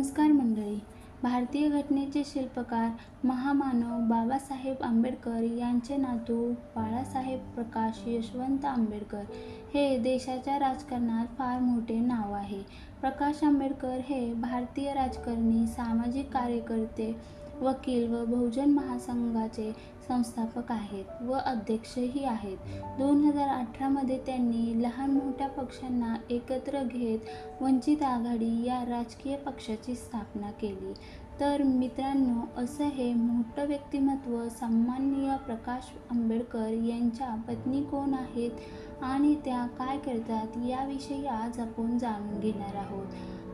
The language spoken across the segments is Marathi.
नमस्कार मंडळी. भारतीय घटनेचे शिल्पकार महामानव बाबासाहेब आंबेडकर यांचे नातू बाळासाहेब प्रकाश यशवंत आंबेडकर हे देशाच्या राजकारणात फार मोठे नाव आहे. प्रकाश आंबेडकर हे भारतीय राजकारणी सामाजिक कार्यकर्ते वकील व बहुजन महासंघाचे संस्थापक आहेत व अध्यक्षही आहेत. दोन हजार अठरामध्ये त्यांनी लहान मोठ्या पक्षांना एकत्र घेत वंचित आघाडी या राजकीय पक्षाची स्थापना केली. तर मित्रांनो असं हे मोठं व्यक्तिमत्व सन्माननीय प्रकाश आंबेडकर यांच्या पत्नी कोण आहेत आणि त्या काय करतात याविषयी आज आपण जाणून घेणार आहोत.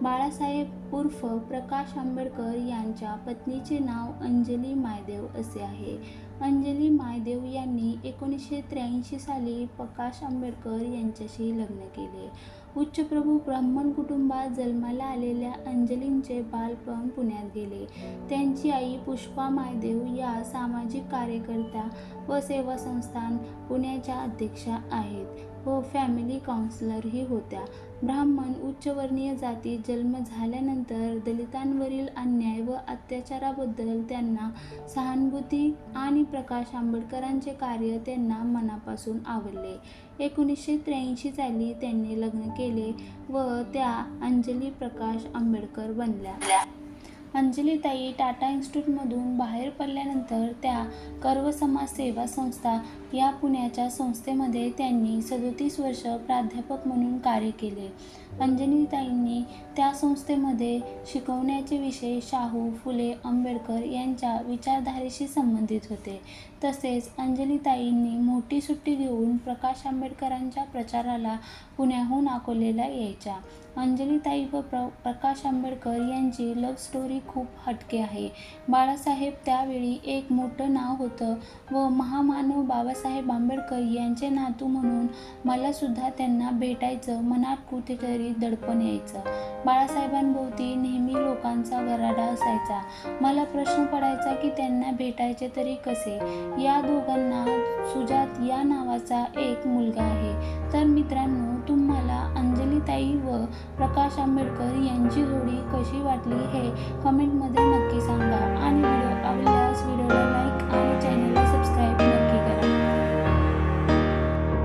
बाळासाहेब उर्फ प्रकाश आंबेडकर यांच्या पत्नीचे नाव अंजली मायदेव असे आहे. अंजली मायदेव यांनी एकोणीसशे त्र्याऐंशी साली प्रकाश आंबेडकर यांच्याशी लग्न केले. उच्चप्रभू ब्राह्मण कुटुंबात जन्माला आलेल्या अंजलींचे बालपण पुण्यात गेले. त्यांची आई पुष्पा मायदेव या सामाजिक कार्यकर्त्या व सेवा संस्थान पुण्याच्या अध्यक्षा आहेत. व फॅमिली काउन्सिलरही होत्या. ब्राह्मण उच्चवर्णीय जातीत जन्म झाल्यानंतर दलितांवरील अन्याय व अत्याचाराबद्दल त्यांना सहानुभूती आणि प्रकाश आंबेडकरांचे कार्य त्यांना मनापासून आवडले. एकोणीसशे त्र्याऐंशी साली त्यांनी लग्न केले व त्या अंजली प्रकाश आंबेडकर बनल्या. अंजलीताई टाटा इन्स्टिट्यूटमधून बाहेर पडल्यानंतर त्या कर्व समाज सेवा संस्था या पुण्याच्या संस्थेमध्ये त्यांनी सदोतीस वर्ष प्राध्यापक म्हणून कार्य केले. अंजलीताईंनी त्या संस्थेमध्ये शिकवण्याचे विषय शाहू फुले आंबेडकर यांच्या विचारधारेशी संबंधित होते. तसेच अंजलीताईंनी मोठी सुट्टी घेऊन प्रकाश आंबेडकरांच्या प्रचाराला पुण्याहून अकोलेला यायच्या. अंजलीताई व प्र प्रकाश आंबेडकर यांची लव्ह स्टोरी खूप हटके आहे. बाळासाहेब त्यावेळी एक मोठं नाव होतं व महामानव बाबासाहेब आंबेडकर यांचे नातू म्हणून मलासुद्धा त्यांना भेटायचं मनात कुठेतरी दडपण यायचं. बाळासाहेबांभोवती नेहमी लोकांचा गराडा असायचा. मला प्रश्न पडायचा की त्यांना भेटायचे तरी कसे? या दोघांना सुजात या नावाचा एक मुलगा आहे. तर मित्रांनो तुम्हाला अंजलीताई व प्रकाश आंबेडकर यांची जोडी कशी वाटली हे कमेंटमध्ये नक्की सांगा. आणि व्हिडिओ आवडल्यास व्हिडिओ